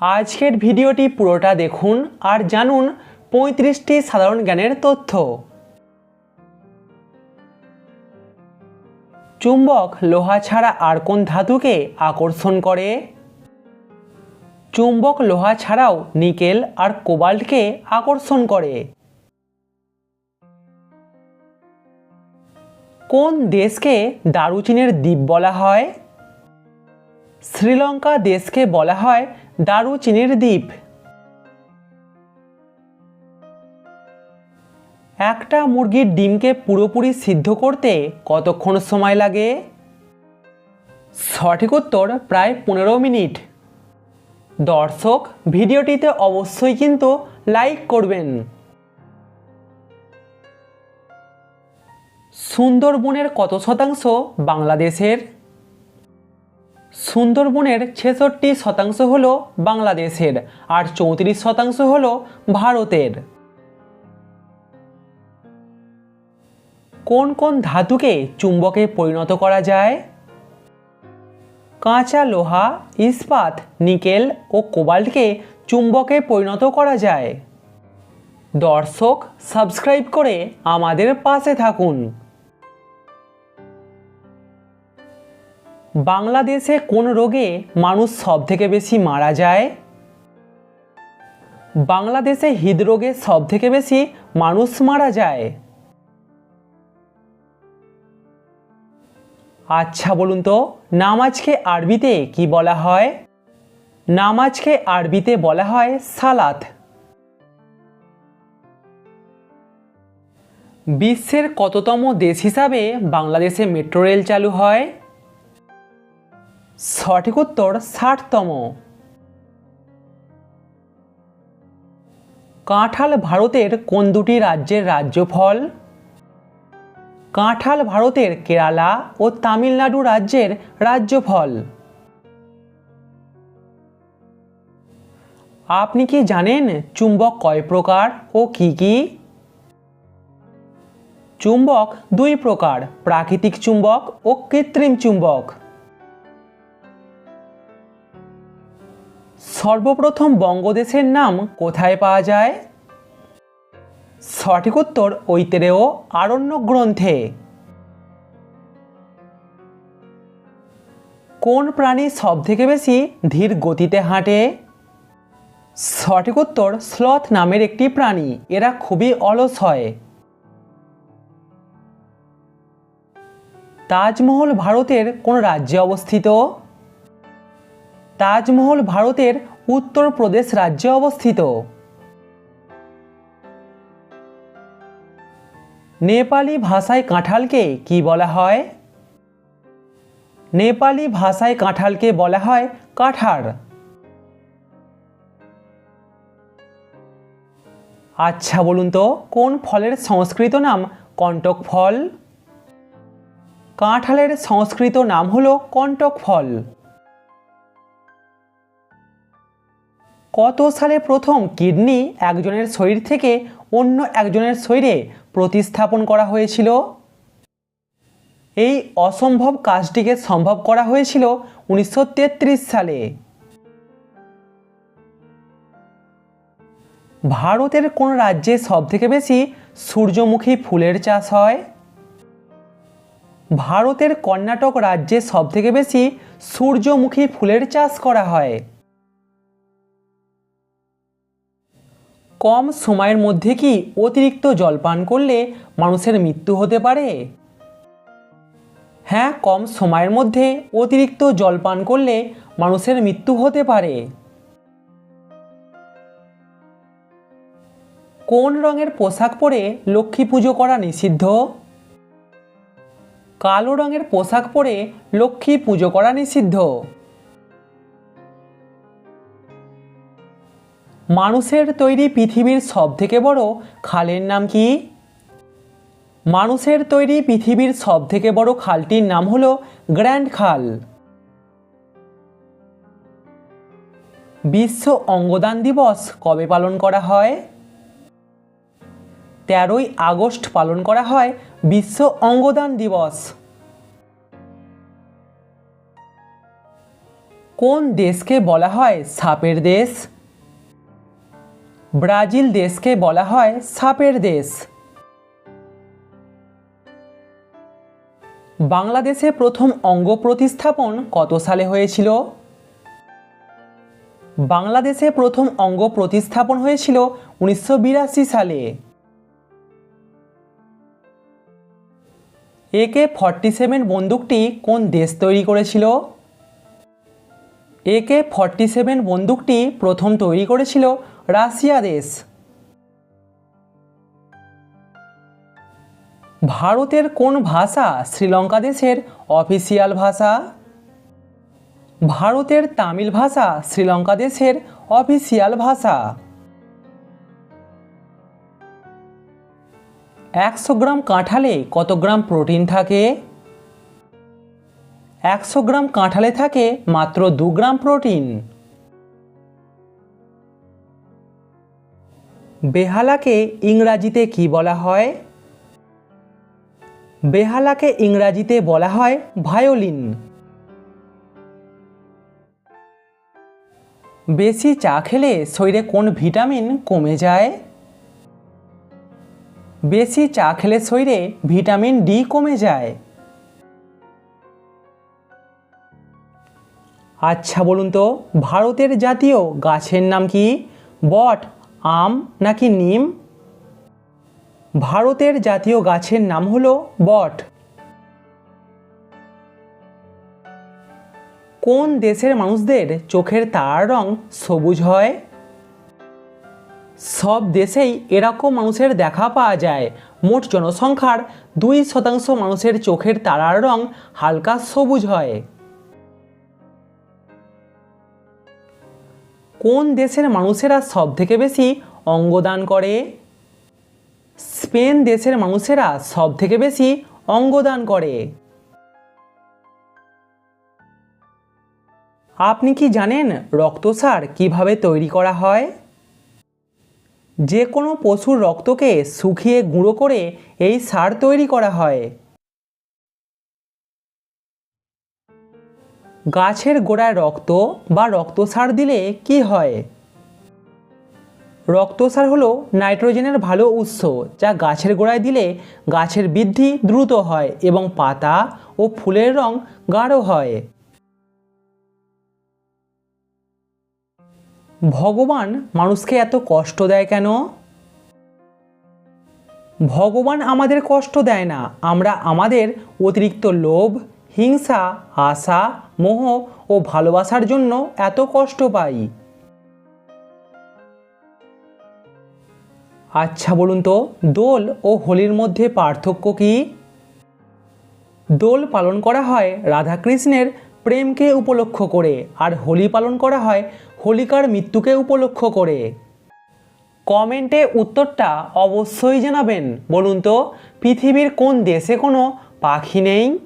আজকের ভিডিওটি পুরোটা দেখুন আর জানুন পঁয়ত্রিশটি সাধারণ জ্ঞানের তথ্য। চুম্বক লোহা ছাড়া আর কোন ধাতুকে আকর্ষণ করে? চুম্বক লোহা ছাড়াও নিকেল আর কোবাল্টকে আকর্ষণ করে। কোন দেশকে দারুচিনের দ্বীপ বলা হয়? শ্রীলঙ্কা দেশকে বলা হয় দারুচিনির দ্বীপ। একটা মুরগির ডিমকে পুরোপুরি সিদ্ধ করতে কতক্ষণ সময় লাগে? সঠিক উত্তর প্রায় পনেরো মিনিট। দর্শক, ভিডিওটিতে অবশ্যই কিন্তু লাইক করবেন। সুন্দরবনের কত শতাংশ বাংলাদেশের? সুন্দরবনের ছেষট্টি শতাংশ হল বাংলাদেশের আর চৌত্রিশ শতাংশ হল ভারতের। কোন কোন ধাতুকে চুম্বকে পরিণত করা যায়? কাঁচা লোহা, ইস্পাত, নিকেল ও কোবাল্টকে চুম্বকে পরিণত করা যায়। দর্শক, সাবস্ক্রাইব করে আমাদের পাশে থাকুন। বাংলাদেশে কোন রোগে মানুষ সব থেকে বেশি মারা যায়? বাংলাদেশে হৃদরোগে সব থেকে বেশি মানুষ মারা যায়? আচ্ছা বলুন তো, নামাজকে আরবিতে কি বলা হয়? নামাজকে আরবিতে বলা হয় সালাত। বিশ্বের কততম দেশ হিসাবে বাংলাদেশে মেট্রো রেল চালু হয়? সঠিক উত্তর ষাটতম। কাঁঠাল ভারতের কোন দুটি রাজ্যের রাজ্য ফল কাঁঠাল ভারতের কেরালা ও তামিলনাড়ু রাজ্যের রাজ্য ফল আপনি কি জানেন চুম্বক কয় প্রকার ও কি কি? চুম্বক দুই প্রকার, প্রাকৃতিক চুম্বক ও কৃত্রিম চুম্বক। সর্বপ্রথম বঙ্গদেশের নাম কোথায় পাওয়া যায়? সঠিক উত্তর ঐতেরেয় আরণ্য গ্রন্থে। কোন প্রাণী সব থেকে বেশি ধীর গতিতে হাঁটে? সঠিক উত্তর স্লথ নামের একটি প্রাণী, এরা খুবই অলস হয়। তাজমহল ভারতের কোন রাজ্যে অবস্থিত? তাজমহল ভারতের উত্তরপ্রদেশ রাজ্যে অবস্থিত। নেপালি ভাষায় কাঁঠালকে কি বলা হয়? নেপালি ভাষায় কাঁঠালকে বলা হয় কাঠার আচ্ছা বলুন তো, কোন ফলের সংস্কৃত নাম কণ্টক ফল? কাঁঠালের সংস্কৃত নাম হলো কণ্টক ফল। কত সালে প্রথম কিডনি একজনের শরীর থেকে অন্য একজনের শরীরে প্রতিস্থাপন করা হয়েছিল? এই অসম্ভব কাজটিকে সম্ভব করা হয়েছিল উনিশশো তেত্রিশ সালে। ভারতের কোন রাজ্যে সবথেকে বেশি সূর্যমুখী ফুলের চাষ হয়? ভারতের কর্ণাটক রাজ্যে সবথেকে বেশি সূর্যমুখী ফুলের চাষ করা হয়। কম সময়ের মধ্যে কি অতিরিক্ত জল পান করলে মানুষের মৃত্যু হতে পারে? হ্যাঁ কম সময়ের মধ্যে অতিরিক্ত জল পান করলে মানুষের মৃত্যু হতে পারে। কোন রঙের পোশাক পরে লক্ষ্মী পুজো করা নিষিদ্ধ? কালো রঙের পোশাক পরে লক্ষ্মী পুজো করা নিষিদ্ধ। মানুষের তৈরি পৃথিবীর সবথেকে বড় খালের নাম কি? মানুষের তৈরি পৃথিবীর সবথেকে বড় খালটির নাম হলো গ্র্যান্ড খাল। বিশ্ব অঙ্গদান দিবস কবে পালন করা হয়? তেরোই আগস্ট পালন করা হয় বিশ্ব অঙ্গদান দিবস। কোন দেশকে বলা হয় সাপের দেশ? ব্রাজিল দেশকে বলা হয় সাপের দেশ। বাংলাদেশে প্রথম অঙ্গ প্রতিস্থাপন কত সালে হয়েছিল? বাংলাদেশে প্রথম অঙ্গ প্রতিস্থাপন হয়েছিল উনিশশো বিরাশি সালে। একে ফর্টি সেভেন বন্দুকটি কোন দেশ তৈরি করেছিল? একে ফর্টি সেভেন বন্দুকটি প্রথম তৈরি করেছিল রাশিয়া দেশ। ভারতের কোন ভাষা শ্রীলঙ্কা দেশের অফিসিয়াল ভাষা? ভারতের তামিল ভাষা শ্রীলঙ্কা দেশের অফিসিয়াল ভাষা। একশো গ্রাম কাঁঠালে কত গ্রাম প্রোটিন থাকে? একশো গ্রাম কাঁঠালে থাকে মাত্র দু গ্রাম প্রোটিন। বেহালাকে ইংরাজিতে কি বলা হয়? বেহালাকে ইংরাজিতে বলা হয় ভায়োলিন। বেশি চা খেলে শরীরে কোন ভিটামিন কমে যায়? বেশি চা খেলে শরীরে ভিটামিন ডি কমে যায়। আচ্ছা বলুন তো, ভারতের জাতীয় গাছের নাম কি? বট, আম নাকি নিম? ভারতের জাতীয় গাছের নাম হলো বট। কোন দেশের মানুষদের চোখের তারার রং সবুজ হয়? সব দেশেই এরকম মানুষের দেখা পাওয়া যায়। মোট জনসংখ্যার দুই শতাংশ মানুষের চোখের তারার রং হালকা সবুজ হয়। কোন দেশের মানুষেরা সব থেকে বেশি অঙ্গদান করে? স্পেন দেশের মানুষেরা সব থেকে বেশি অঙ্গদান করে। আপনি কি জানেন রক্তসার কীভাবে তৈরি করা হয়? যে কোনো পশুর রক্তকে শুকিয়ে গুঁড়ো করে এই সার তৈরি করা হয়। গাছের গোড়ায় রক্ত বা রক্তসার দিলে কি হয়? রক্তসার হলো নাইট্রোজেনের ভালো উৎস, যা গাছের গোড়ায় দিলে গাছের বৃদ্ধি দ্রুত হয় এবং পাতা ও ফুলের রং গাঢ় হয়। ভগবান মানুষকে এত কষ্ট দেয় কেন? ভগবান আমাদের কষ্ট দেয় না, আমরা আমাদের অতিরিক্ত লোভ, হিংসা, আশা মোহ ও ভালোবাসার জন্য এত কষ্ট পাই। আচ্ছা বলুন তো, দোল ও হোলির মধ্যে পার্থক্য কি? দোল পালন করা হয় রাধাকৃষ্ণের প্রেমকে উপলক্ষ করে, আর হোলি পালন করা হয় হোলিকার মৃত্যুকে উপলক্ষ করে। কমেন্টে উত্তরটা অবশ্যই জানাবেন। বলুন তো, পৃথিবীর কোন দেশে কোনো পাখি নেই?